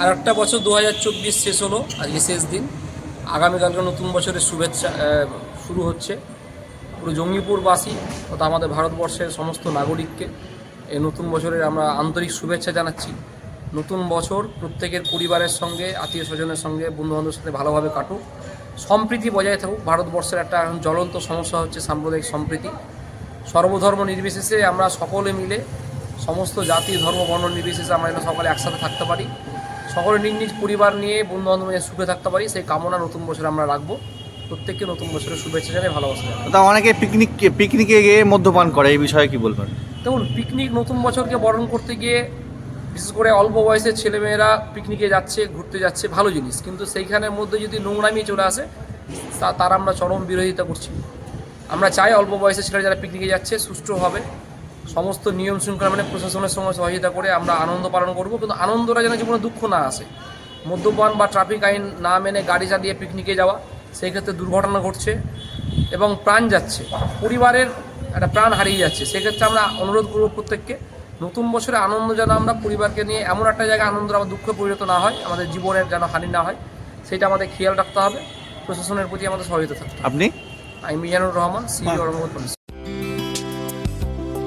আর একটা বছর দু হাজার চব্বিশ শেষ হলো, আজকে শেষ দিন। আগামীকালকে নতুন বছরের শুভেচ্ছা শুরু হচ্ছে। পুরো জঙ্গিপুরবাসী তথা আমাদের ভারতবর্ষের সমস্ত নাগরিককে এই নতুন বছরের আমরা আন্তরিক শুভেচ্ছা জানাচ্ছি। নতুন বছর প্রত্যেকের পরিবারের সঙ্গে, আত্মীয় স্বজনের সঙ্গে, বন্ধুবান্ধবের সাথে ভালোভাবে কাটুক। সম্প্রীতি বজায় থাকুক। ভারতবর্ষের একটা এখন জ্বলন্ত সমস্যা হচ্ছে সাম্প্রদায়িক সম্প্রীতি। সর্বধর্ম নির্বিশেষে আমরা সকলে মিলে, সমস্ত জাতি, ধর্ম, বর্ণ নির্বিশেষে আমরা সকলে একসাথে থাকতে পারি। সকলে নিজ নিজ পরিবার নিয়ে বন্ধু বান্ধব নিয়ে সুখে থাকতে পারি সেই কামনা নতুন বছরে আমরা রাখব। প্রত্যেককে নতুন বছরের শুভেচ্ছা জানাই ভালোবাসা জানাই। তা অনেকে পিকনিক পিকনিকে গিয়ে মদ্যপান করে এই বিষয়ে কি বলবেন? দেখুন পিকনিক নতুন বছরকে বরণ করতে গিয়ে বিশেষ করে অল্প বয়সের ছেলেমেয়েরা পিকনিকে যাচ্ছে ঘুরতে যাচ্ছে ভালো জিনিস। কিন্তু সেইখানের মধ্যে যদি নোংরামি চলে আসে তা তার আমরা চরম বিরোধিতা করছি। আমরা চাই অল্প বয়সের ছেলেরা যারা পিকনিকে যাচ্ছে সুষ্ঠুভাবে সমস্ত নিয়ম শৃঙ্খলা মানে প্রশাসনের সঙ্গে সহযোগিতা করে আমরা আনন্দ পালন করব কিন্তু আনন্দটা যেন জীবনে দুঃখ না আসে। মদ্যপান বা ট্রাফিক আইন না মেনে গাড়ি চালিয়ে পিকনিকে যাওয়া সেই ক্ষেত্রে দুর্ঘটনা ঘটছে এবং প্রাণ যাচ্ছে। পরিবারের একটা প্রাণ হারিয়ে যাচ্ছে। সেক্ষেত্রে আমরা অনুরোধ করব প্রত্যেককে নতুন বছরে আনন্দ যেন আমরা পরিবারকে নিয়ে এমন একটা জায়গায় আনন্দ আমার দুঃখে পরিণত না হয় আমাদের জীবনের যেন হানি না হয় সেটা আমাদের খেয়াল রাখতে হবে। প্রশাসনের প্রতি আমাদের সহযোগিতা থাকতে হবে। আপনি? আমি মিজানুর রহমান সিইও রহমান